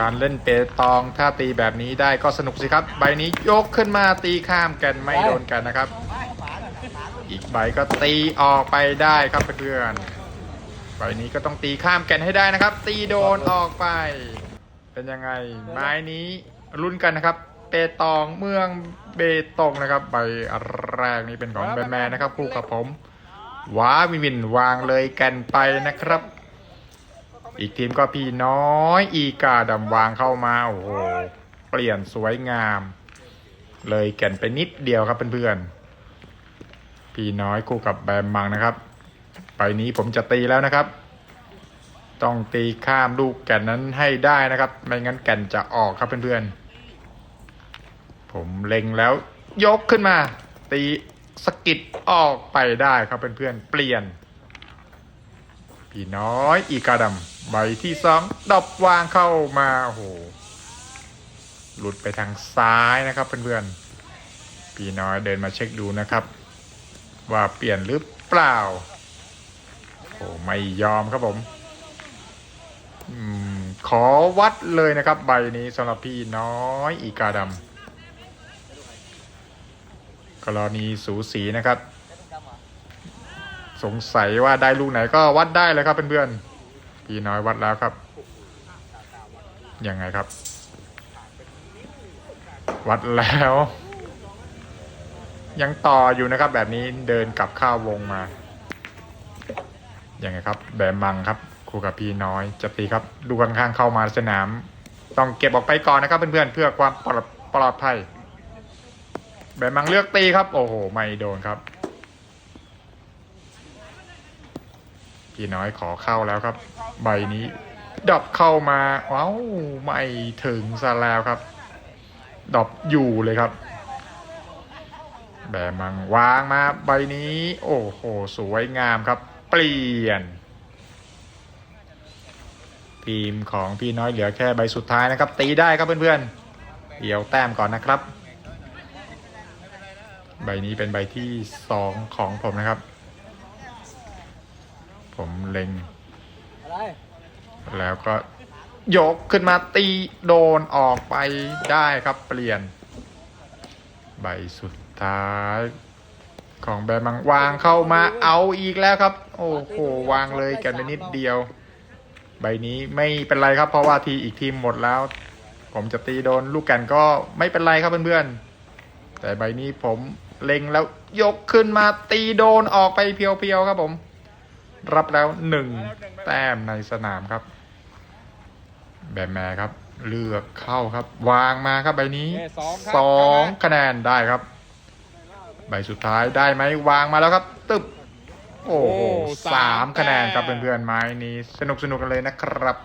การเล่นเปตองถ้าตีแบบนี้ได้ก็สนุกสิครับ ใบนี้ยกขึ้นมาตีข้ามกันไม่โดนกันนะครับ อีกใบก็ตีออกไปได้ครับเพื่อนใบนี้ก็ต้องตีข้ามกันให้ได้นะครับ ตีโดนออกไป เป็นยังไง ไม้นี้ลุ้นกันนะครับ เปตองเมืองเบตงนะครับ ใบแรกนี้เป็นของแบนแมนนะครับคู่กับผมว้าวินวินวางเลยกันไปนะครับ อีกทีมก็พี่น้อยอีกาดำวางเข้ามาโอ้โหเปลี่ยนสวยงาม เลยแก่นไปนิดเดียวครับเพื่อนๆพี่น้อยคู่กับแบมมังนะครับ ไปนี้ผมจะตีแล้วนะครับ ต้องตีข้ามลูกแก่นนั้นให้ได้นะครับ ไม่งั้นแก่นจะออกครับเพื่อนๆผมเล็งแล้วยกขึ้นมา ตีสะกิดออกไปได้ครับเพื่อนๆเปลี่ยน พี่น้อยอีกาดำใบที่สองดอบวางเข้ามาโอ้โหหลุดไปทางซ้ายนะครับเพื่อนๆพี่น้อยเดินมาเช็คดูนะครับ ว่าเปลี่ยนหรือเปล่าโอ้ไม่ยอมครับผมอมขอวัดเลยนะครับ ใบนี้สำหรับพี่น้อยอีกาดำกรณีสูสีนะครับ สงสัยว่าได้ลูกไหนก็วัดได้เลยครับเพื่อนๆพี่น้อยวัดแล้วครับยังไงครับ วัดแล้ว ยังต่ออยู่นะครับ แบบนี้เดินกลับข้าววงมายังไงครับ แบมมังครับครูกับพี่น้อยจะตีครับดูข้างๆเข้ามาสนาม ต้องเก็บออกไปก่อนนะครับ เพื่อนๆเพื่อความปลอดปลอดภัยแบมังเลือกตีครับ โอ้โห ไม่โดนครับ พี่น้อยขอเข้าแล้วครับ ใบนี้ดรอปเข้ามาว้าวไม่ถึงซะแล้วครับดรอปอยู่เลยครับ แบบมังวางมาใบนี้ โอ้โห สวยงามครับ เปลี่ยน ทีมของพี่น้อยเหลือแค่ใบสุดท้ายนะครับ ตีได้ครับเพื่อนๆ เดี๋ยวแต้มก่อนนะครับ ใบนี้เป็นใบที่สองของผมนะครับ ผมเล็งอะไรแล้วก็ยกขึ้นมาตีโดนออกไปได้ครับเปลี่ยน ใบสุดท้ายของแบมังวางเข้ามาเอาอีกแล้วครับ โอ้โหวางเลยกันไปนิดเดียว ใบนี้ไม่เป็นไรครับ เพราะว่าทีอีกทีมหมดแล้ว ผมจะตีโดนลูกแกันก็ไม่เป็นไรครับเพื่อนๆแต่ใบนี้ผมเล็งแล้วยกขึ้นมาตีโดนออกไปเพียวๆครับผม รับแล้วหนึ่งแต้มในสนามครับ แบมแมครับ เลือกเข้าครับ วางมาครับใบนี้เอ้ยสองครับสองคะแนนได้ครับ ใบสุดท้ายได้ไหมวางมาแล้วครับ ตึบโอ้โหโอ้สามสามคะแนนครับแต้มเพื่อนๆไม้นี้สนุกสนุกกันเลยนะครับ